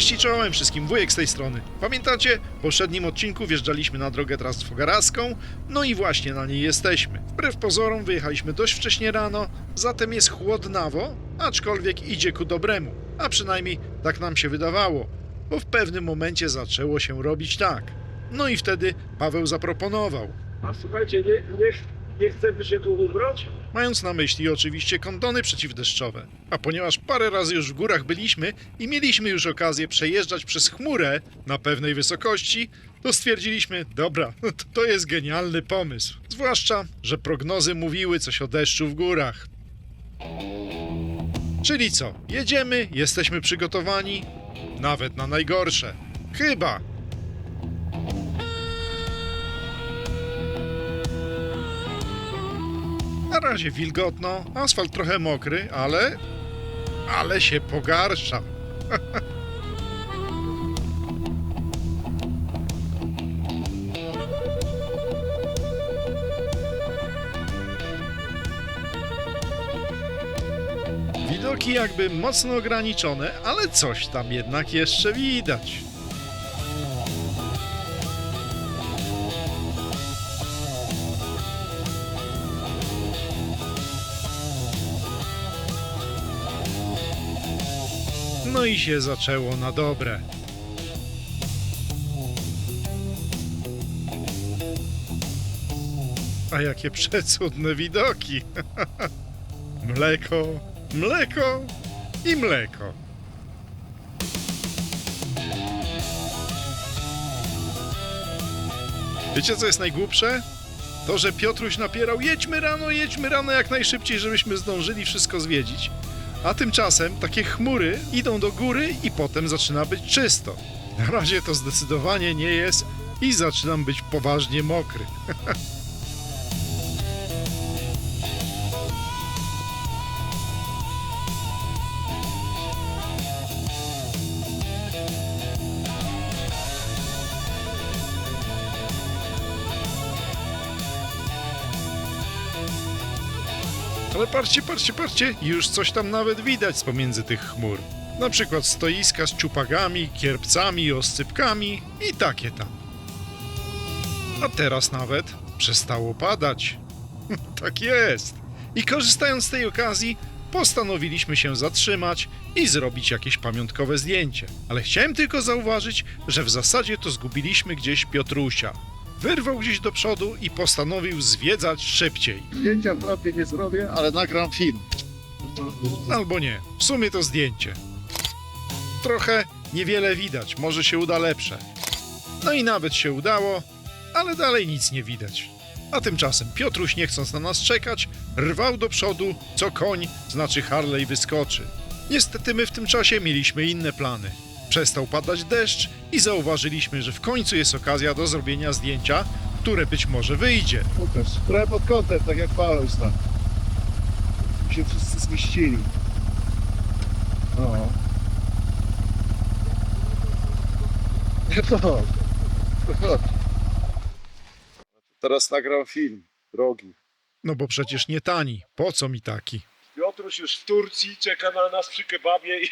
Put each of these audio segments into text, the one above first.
Cześć i czołem wszystkim, wujek z tej strony. Pamiętacie? W poprzednim odcinku wjeżdżaliśmy na drogę Trastfogaraską, no i właśnie na niej jesteśmy. Wbrew pozorom wyjechaliśmy dość wcześnie rano, zatem jest chłodnawo, aczkolwiek idzie ku dobremu. A przynajmniej tak nam się wydawało, bo w pewnym momencie zaczęło się robić tak. No i wtedy Paweł zaproponował, A słuchajcie, nie, nie, nie chcemy się tu ubrać? Mając na myśli oczywiście kondony przeciwdeszczowe. A ponieważ parę razy już w górach byliśmy i mieliśmy już okazję przejeżdżać przez chmurę na pewnej wysokości, to stwierdziliśmy, dobra, to, jest genialny pomysł. Zwłaszcza, że prognozy mówiły coś o deszczu w górach. Czyli co, jedziemy, jesteśmy przygotowani, nawet na najgorsze. Chyba. Na razie wilgotno, asfalt trochę mokry, ale. ale się pogarsza. Widoki jakby mocno ograniczone, ale coś tam jednak jeszcze widać. No i się zaczęło na dobre. A jakie przecudne widoki! mleko, mleko i mleko. Wiecie co jest najgłupsze? To, że Piotruś napierał jedźmy rano, jedźmy rano jak najszybciej, żebyśmy zdążyli wszystko zwiedzić. A tymczasem takie chmury idą do góry i potem zaczyna być czysto. Na razie to zdecydowanie nie jest i zaczynam być poważnie mokry. Ale patrzcie, patrzcie, patrzcie, już coś tam nawet widać z pomiędzy tych chmur. Na przykład stoiska z czupagami, kierpcami, oscypkami i takie tam. A teraz nawet przestało padać. tak jest. I korzystając z tej okazji, postanowiliśmy się zatrzymać i zrobić jakieś pamiątkowe zdjęcie. Ale chciałem tylko zauważyć, że w zasadzie to zgubiliśmy gdzieś Piotrusia. Wyrwał gdzieś do przodu i postanowił zwiedzać szybciej. Zdjęcia prawie nie zrobię, ale nagram film. Albo nie. W sumie to zdjęcie. Trochę niewiele widać, może się uda lepsze. No i nawet się udało, ale dalej nic nie widać. A tymczasem Piotruś, nie chcąc na nas czekać, rwał do przodu, co koń, znaczy Harley wyskoczy. Niestety my w tym czasie mieliśmy inne plany. Przestał padać deszcz i zauważyliśmy, że w końcu jest okazja do zrobienia zdjęcia, które być może wyjdzie. Pokaż. Trochę pod kątem, tak jak Paweł tam. Się wszyscy zmieścili. No. Nie to. chodź. Teraz nagram film. Drogi. No bo przecież nie tani. Po co mi taki? Piotruś już w Turcji czeka na nas przy kebabie i.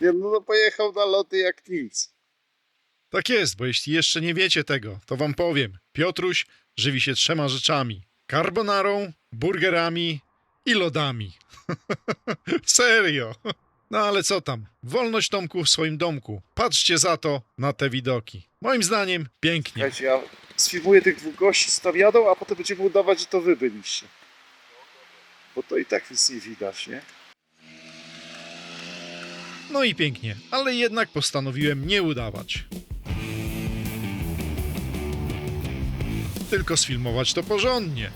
Nie, no, no pojechał na loty jak nic. Tak jest, bo jeśli jeszcze nie wiecie tego, to wam powiem. Piotruś żywi się trzema rzeczami: carbonarą, burgerami i lodami. Serio. No ale co tam? Wolność Tomku w swoim domku. Patrzcie za to na te widoki. Moim zdaniem pięknie. Słuchajcie, ja sfilmuję tych dwóch gości z Tawiadą, a potem będziemy udawać, że to wy byliście. Bo to i tak nic nie widać, nie? No i pięknie, ale jednak postanowiłem nie udawać. Tylko sfilmować to porządnie.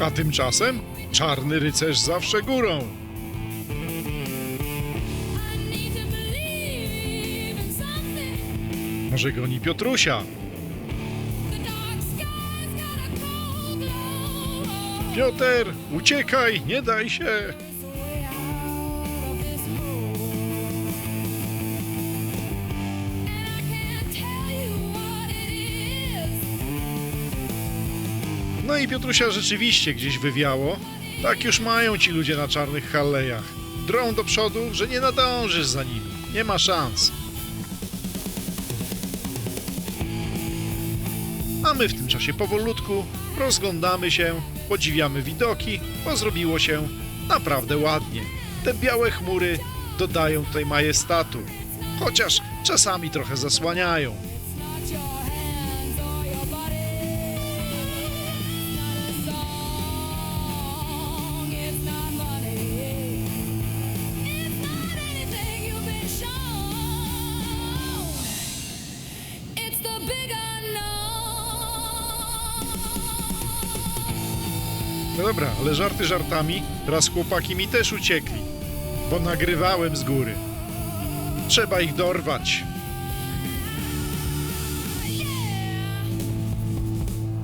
A tymczasem czarny rycerz zawsze górą. Może goni Piotrusia. Piotr, uciekaj, nie daj się. No i Piotrusia rzeczywiście gdzieś wywiało. Tak już mają ci ludzie na czarnych hallejach. Drą do przodu, że nie nadążysz za nimi. Nie ma szans. A my w tym czasie powolutku rozglądamy się, podziwiamy widoki, bo zrobiło się naprawdę ładnie. Te białe chmury dodają tutaj majestatu, chociaż czasami trochę zasłaniają. No dobra, ale żarty żartami, raz chłopaki mi też uciekli, bo nagrywałem z góry. Trzeba ich dorwać.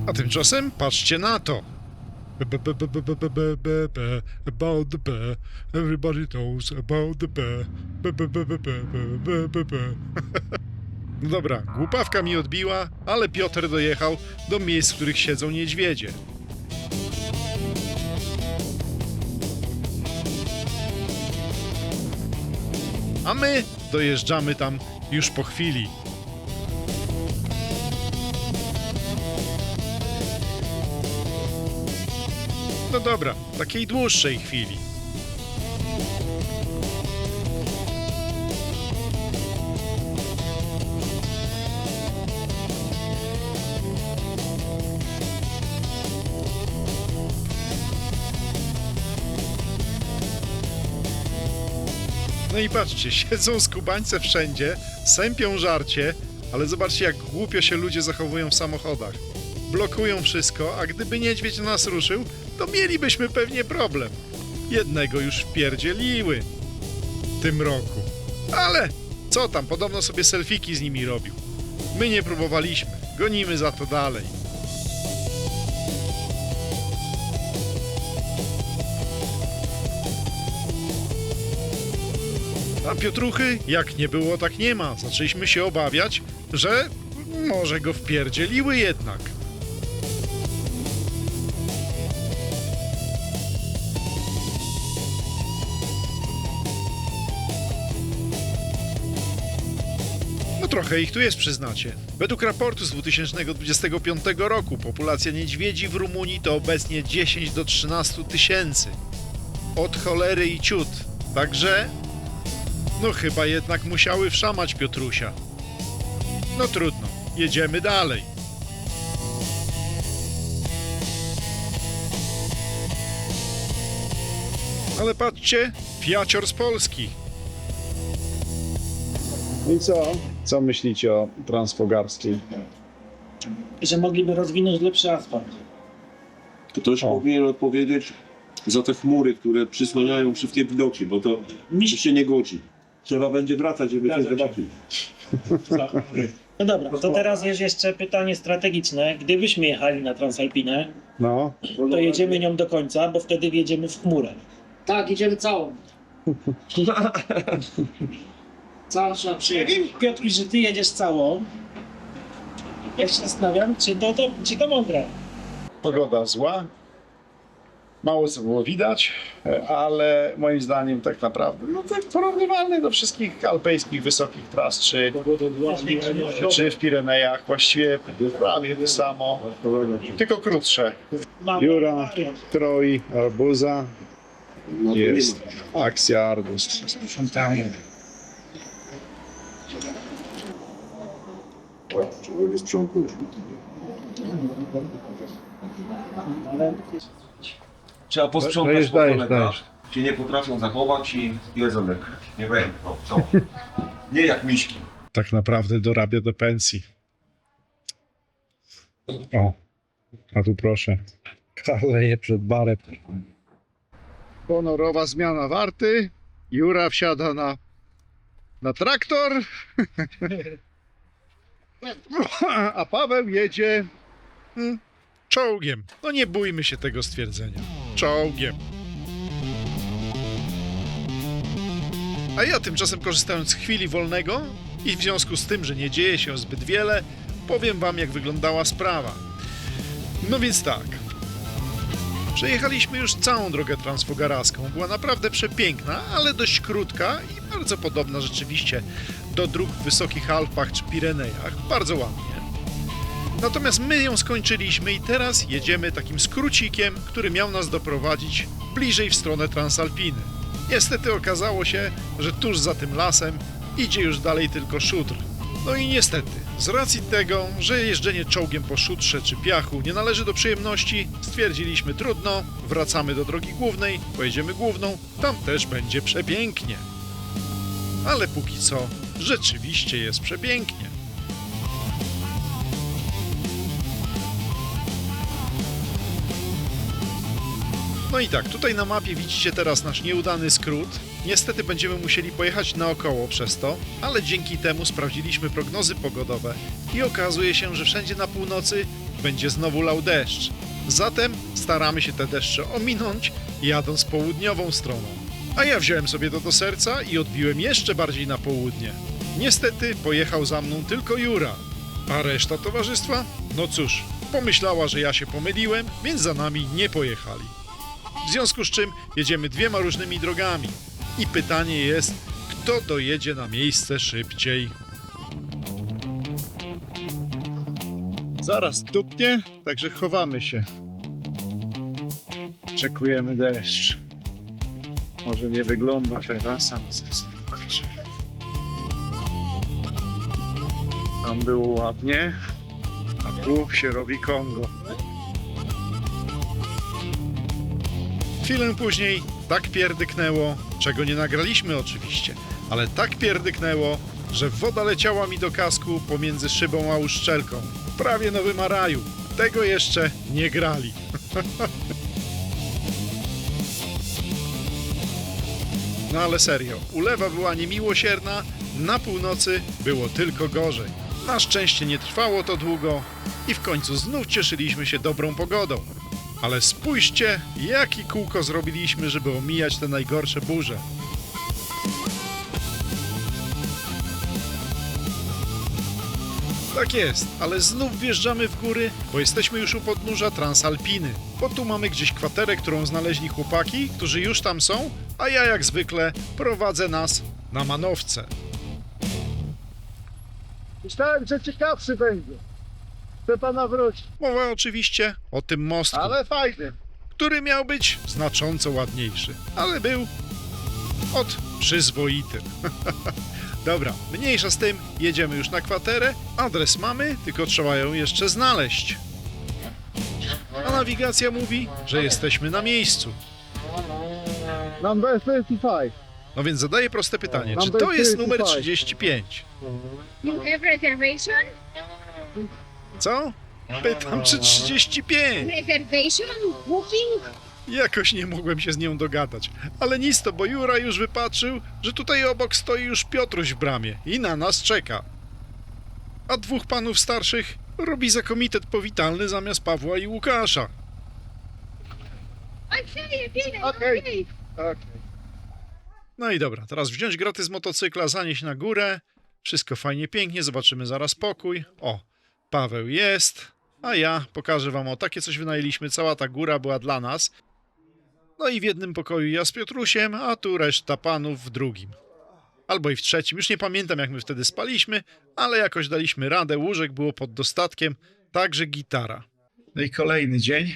A tymczasem patrzcie na to. About the bear, everybody knows about the bear. No dobra, głupawka mi odbiła, ale Piotr dojechał do miejsc, w których siedzą niedźwiedzie. A my dojeżdżamy tam już po chwili. No dobra, takiej dłuższej chwili. No i patrzcie, siedzą skubańce wszędzie, sępią żarcie, ale zobaczcie jak głupio się ludzie zachowują w samochodach. Blokują wszystko, a gdyby niedźwiedź na nas ruszył, to mielibyśmy pewnie problem. Jednego już wpierdzieliły w tym roku. Ale co tam, podobno sobie selfiki z nimi robił. My nie próbowaliśmy, gonimy za to dalej. A Piotruchy, jak nie było, tak nie ma. Zaczęliśmy się obawiać, że może go wpierdzieliły jednak. No trochę ich tu jest, przyznacie. Według raportu z 2025 roku populacja niedźwiedzi w Rumunii to obecnie 10 do 13 tysięcy. Od cholery i ciut. Także no chyba jednak musiały wszamać Piotrusia. No trudno, jedziemy dalej. Ale patrzcie, Fiacior z Polski. I co? Co myślicie o Transfogarskiej? że mogliby rozwinąć lepszy asfalt. Ktoś O. powinien odpowiedzieć za te chmury, które przysłaniają wszystkie widoki, bo to Mi się nie godzi. Trzeba będzie wracać, żeby Zgadza to się. zobaczyć. No dobra, to teraz jest jeszcze pytanie strategiczne. Gdybyśmy jechali na Transalpinę, No, to jedziemy nią do końca, bo wtedy wjedziemy w chmurę. Tak, idziemy całą. Całą trzeba Ja przyjechać. wiem, Piotr, że ty jedziesz całą. Ja się zastanawiam, czy to, to, czy to mądre. pogoda zła. Mało co było widać, ale moim zdaniem tak naprawdę no tak porównywalny do wszystkich alpejskich wysokich tras, czy, czy w Pirenejach, właściwie prawie to samo, tylko krótsze. Jura, Troi, Arbuza, jest akcja Arbuz. Trzeba posprzątać Dajesz, po dajesz, kolegach. dajesz. Się nie potrafią zachować i jedzonek. Nie wiem, no co. Nie jak miśki. Tak naprawdę dorabia do pensji. O, a tu proszę. Kaleje przed barem. Honorowa zmiana warty. Jura wsiada na, na traktor. A Paweł jedzie. Czołgiem. No nie bójmy się tego stwierdzenia. Czołgiem. A ja tymczasem korzystając z chwili wolnego i w związku z tym, że nie dzieje się zbyt wiele, powiem wam jak wyglądała sprawa. No więc tak, Przejechaliśmy już całą drogę transfogaraską. Była naprawdę przepiękna, ale dość krótka i bardzo podobna rzeczywiście do dróg w Wysokich Alpach czy Pirenejach. Bardzo ładnie. Natomiast my ją skończyliśmy i teraz jedziemy takim skrócikiem, który miał nas doprowadzić bliżej w stronę Transalpiny. Niestety okazało się, że tuż za tym lasem idzie już dalej tylko szutr. No i niestety, z racji tego, że jeżdżenie czołgiem po szutrze czy piachu nie należy do przyjemności, stwierdziliśmy trudno, wracamy do drogi głównej, pojedziemy główną, tam też będzie przepięknie. Ale póki co, rzeczywiście jest przepięknie. No i tak, tutaj na mapie widzicie teraz nasz nieudany skrót. Niestety będziemy musieli pojechać naokoło przez to, ale dzięki temu sprawdziliśmy prognozy pogodowe i okazuje się, że wszędzie na północy będzie znowu lał deszcz. Zatem staramy się te deszcze ominąć, jadąc południową stroną. A ja wziąłem sobie to do serca i odbiłem jeszcze bardziej na południe. Niestety pojechał za mną tylko Jura, a reszta towarzystwa? No cóż, pomyślała, że ja się pomyliłem, więc za nami nie pojechali. W związku z czym jedziemy dwiema różnymi drogami. I pytanie jest, kto dojedzie na miejsce szybciej? Zaraz tupnie, także chowamy się. Czekujemy deszcz. Może nie wygląda teraz, ale. Tam było ładnie, a tu się robi Kongo. Chwilę później tak pierdyknęło, czego nie nagraliśmy oczywiście, ale tak pierdyknęło, że woda leciała mi do kasku pomiędzy szybą a uszczelką. Prawie nowy maraju. Tego jeszcze nie grali. No ale serio, ulewa była niemiłosierna, na północy było tylko gorzej. Na szczęście nie trwało to długo i w końcu znów cieszyliśmy się dobrą pogodą. Ale spójrzcie, jaki kółko zrobiliśmy, żeby omijać te najgorsze burze. Tak jest, ale znów wjeżdżamy w góry, bo jesteśmy już u podnóża Transalpiny. Bo tu mamy gdzieś kwaterę, którą znaleźli chłopaki, którzy już tam są, a ja jak zwykle prowadzę nas na manowce. Myślałem, że ciekawszy będzie. Chcę pana wrócić. Mowa oczywiście o tym mostku. Ale fajny. który miał być znacząco ładniejszy, ale był od przyzwoity. Dobra, mniejsza z tym, jedziemy już na kwaterę, adres mamy, tylko trzeba ją jeszcze znaleźć. A nawigacja mówi, że jesteśmy na miejscu. Number 35. No więc zadaję proste pytanie, czy to jest numer 35? 35? You have reservation? Co? Pytam, czy 35? Reservation? Booking? Jakoś nie mogłem się z nią dogadać. Ale nic to, bo Jura już wypatrzył, że tutaj obok stoi już Piotruś w bramie i na nas czeka. A dwóch panów starszych robi za komitet powitalny zamiast Pawła i Łukasza. It, Okay. okay. No i dobra, teraz wziąć graty z motocykla, zanieść na górę. Wszystko fajnie, pięknie, zobaczymy zaraz pokój. O, Paweł jest, a ja pokażę wam, o takie coś wynajęliśmy, cała ta góra była dla nas. No i w jednym pokoju ja z Piotrusiem, a tu reszta panów w drugim. Albo i w trzecim, już nie pamiętam jak my wtedy spaliśmy, ale jakoś daliśmy radę, łóżek było pod dostatkiem, także gitara. No i kolejny dzień.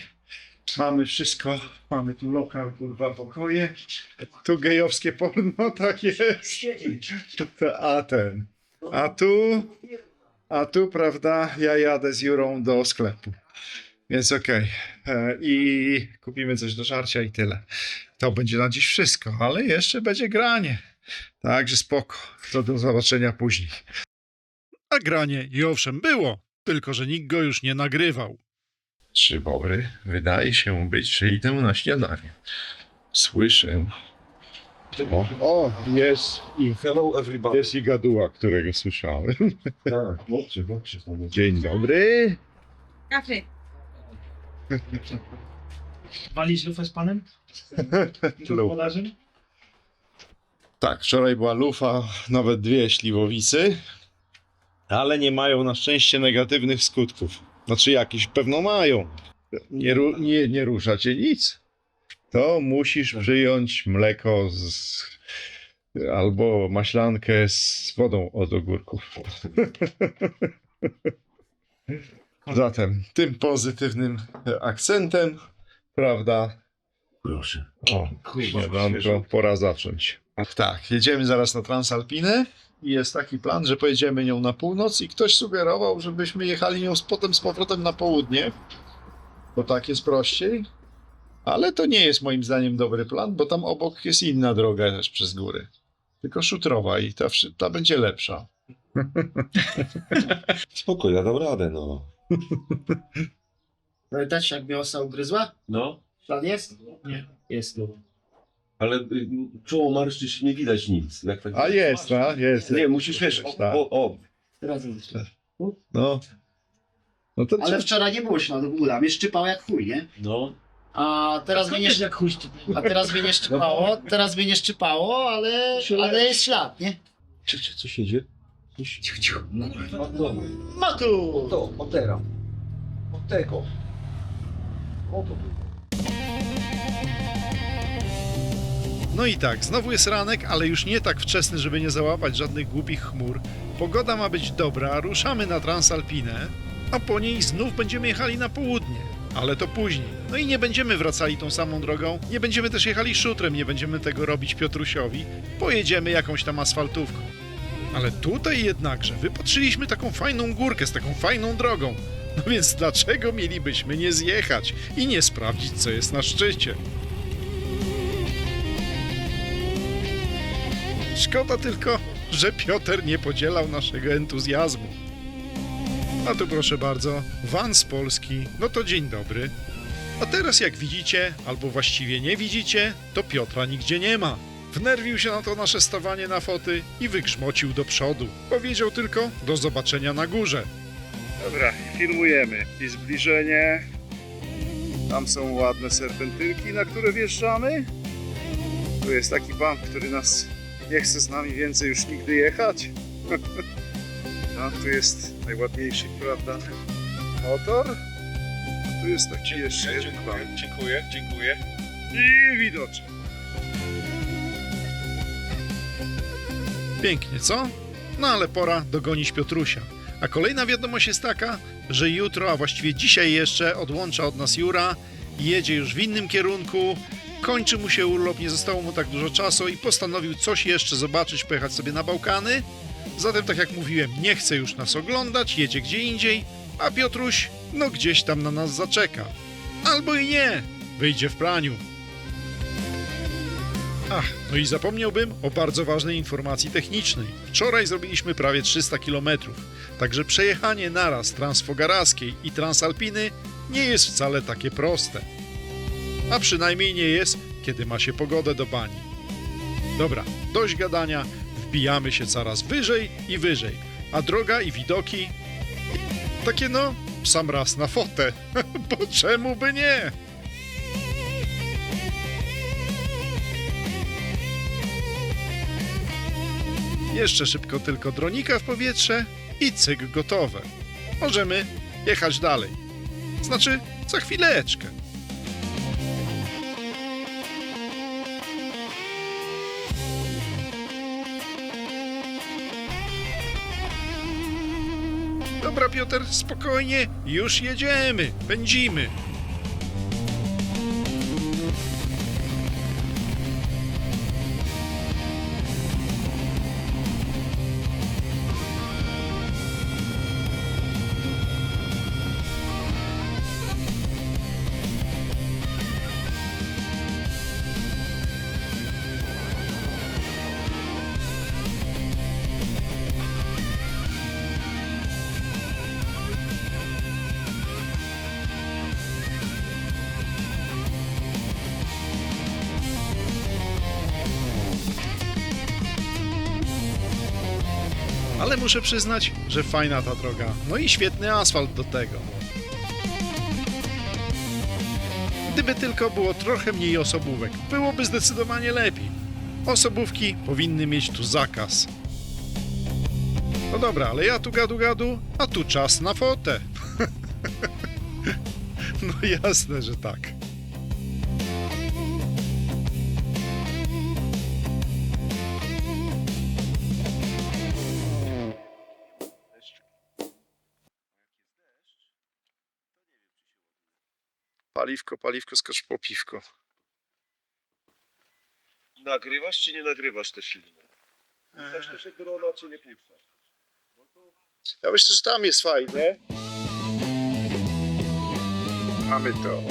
Mamy wszystko. Mamy tu lokal, kurwa, pokoje. Tu gejowskie porno, tak jest. A ten. A tu, a tu, prawda, ja jadę z Jurą do sklepu. Więc okej. E, I kupimy coś do żarcia i tyle. To będzie na dziś wszystko, ale jeszcze będzie granie. Także spoko. To do zobaczenia później. A granie i owszem było, tylko że nikt go już nie nagrywał. Trzy bobry wydaje się być szyjtę na śniadanie. Słyszę. O, O, jest i, Hello everybody. jest i gaduła, którego słyszałem. Tak, chodźcie, chodźcie. Dzień dobry. Kafe. Walisz lufę z panem? Gospodarzem? Tak, wczoraj była lufa, nawet dwie śliwowicy, ale nie mają na szczęście negatywnych skutków. Znaczy jakieś pewno mają. Nie, ru, nie, nie rusza cię nic. To musisz przyjąć mleko z, albo maślankę z wodą od ogórków. Zatem tym pozytywnym akcentem, prawda? Proszę. O, śniadanko, pora zacząć. Tak, jedziemy zaraz na Transalpinę i jest taki plan, że pojedziemy nią na północ i ktoś sugerował, żebyśmy jechali nią z potem z powrotem na południe, bo tak jest prościej. Ale to nie jest moim zdaniem dobry plan, bo tam obok jest inna droga też przez góry. Tylko szutrowa i ta, ta będzie lepsza. Spokojnie, ja dam radę, no. Pamiętasz jak mnie osa ugryzła? No, Plan jest? Nie. Jest tu. Ale y, czoło marszczysz, nie widać nic. Jak tak A jest, a jest. Nie, musisz wiesz, o, Tak. o, o. Teraz jeszcze. No. No to Ale wczoraj nie było śladu góra, mnie szczypał jak chuj, nie? no. A teraz mnie nie, jak a teraz mnie nie szczypało, teraz mnie nie szczypało, ale, ale jest ślad, nie? Czy, czy, co się dzieje? Cicho, cicho. Ma tu! To, o teraz. Od tego. O to. No i tak, znowu jest ranek, ale już nie tak wczesny, żeby nie załapać żadnych głupich chmur. Pogoda ma być dobra, ruszamy na Transalpinę, a po niej znów będziemy jechali na południe. Ale to później. No i nie będziemy wracali tą samą drogą, nie będziemy też jechali szutrem, nie będziemy tego robić Piotrusiowi, pojedziemy jakąś tam asfaltówką. Ale tutaj jednakże wypatrzyliśmy taką fajną górkę z taką fajną drogą. No więc dlaczego mielibyśmy nie zjechać i nie sprawdzić, co jest na szczycie? Szkoda tylko, że Piotr nie podzielał naszego entuzjazmu. A tu proszę bardzo, van z Polski, no to dzień dobry. A teraz jak widzicie, albo właściwie nie widzicie, to Piotra nigdzie nie ma. Wnerwił się na to nasze stawanie na foty i wygrzmocił do przodu. Powiedział tylko do zobaczenia na górze. Dobra, filmujemy. I zbliżenie. Tam są ładne serpentynki, na które wjeżdżamy. Tu jest taki pan, który nas nie chce z nami więcej już nigdy jechać. A tu jest najładniejszy, prawda? Motor. A tu jest taki jeszcze jeden pan. Dziękuję, dziękuję. I widoczek. Pięknie, co? No ale pora dogonić Piotrusia. A kolejna wiadomość jest taka, że jutro, a właściwie dzisiaj jeszcze, odłącza od nas Jura jedzie już w innym kierunku. Kończy mu się urlop, nie zostało mu tak dużo czasu i postanowił coś jeszcze zobaczyć, pojechać sobie na Bałkany. Zatem, tak jak mówiłem, nie chce już nas oglądać, jedzie gdzie indziej, a Piotruś, no gdzieś tam na nas zaczeka. Albo i nie, wyjdzie w praniu. Ach, no i zapomniałbym o bardzo ważnej informacji technicznej. Wczoraj zrobiliśmy prawie 300 km, także przejechanie naraz Transfogaraskiej i Transalpiny nie jest wcale takie proste. A przynajmniej nie jest, kiedy ma się pogodę do bani. Dobra, dość gadania, wbijamy się coraz wyżej i wyżej, a droga i widoki takie no, sam raz na fotę, bo czemu by nie? Jeszcze szybko tylko dronika w powietrze i cyk gotowe. Możemy jechać dalej. Znaczy, za chwileczkę. Piotr, spokojnie, już jedziemy, pędzimy. Ale muszę przyznać, że fajna ta droga. No i świetny asfalt do tego. Gdyby tylko było trochę mniej osobówek, byłoby zdecydowanie lepiej. Osobówki powinny mieć tu zakaz. No dobra, ale ja tu gadu gadu, a tu czas na fotę. No jasne, że tak. Paliwko, paliwko, skocz po piwko. Nagrywasz czy nie nagrywasz te filmy? Puszczasz też jak drona, czy nie puszczasz? Ja myślę, że tam jest fajnie. Mamy to.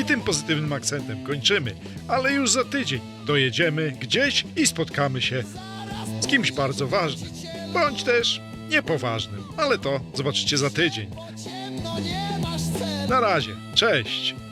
I tym pozytywnym akcentem kończymy, ale już za tydzień dojedziemy gdzieś i spotkamy się z kimś bardzo ważnym, bądź też niepoważnym, ale to zobaczycie za tydzień. Na razie, cześć!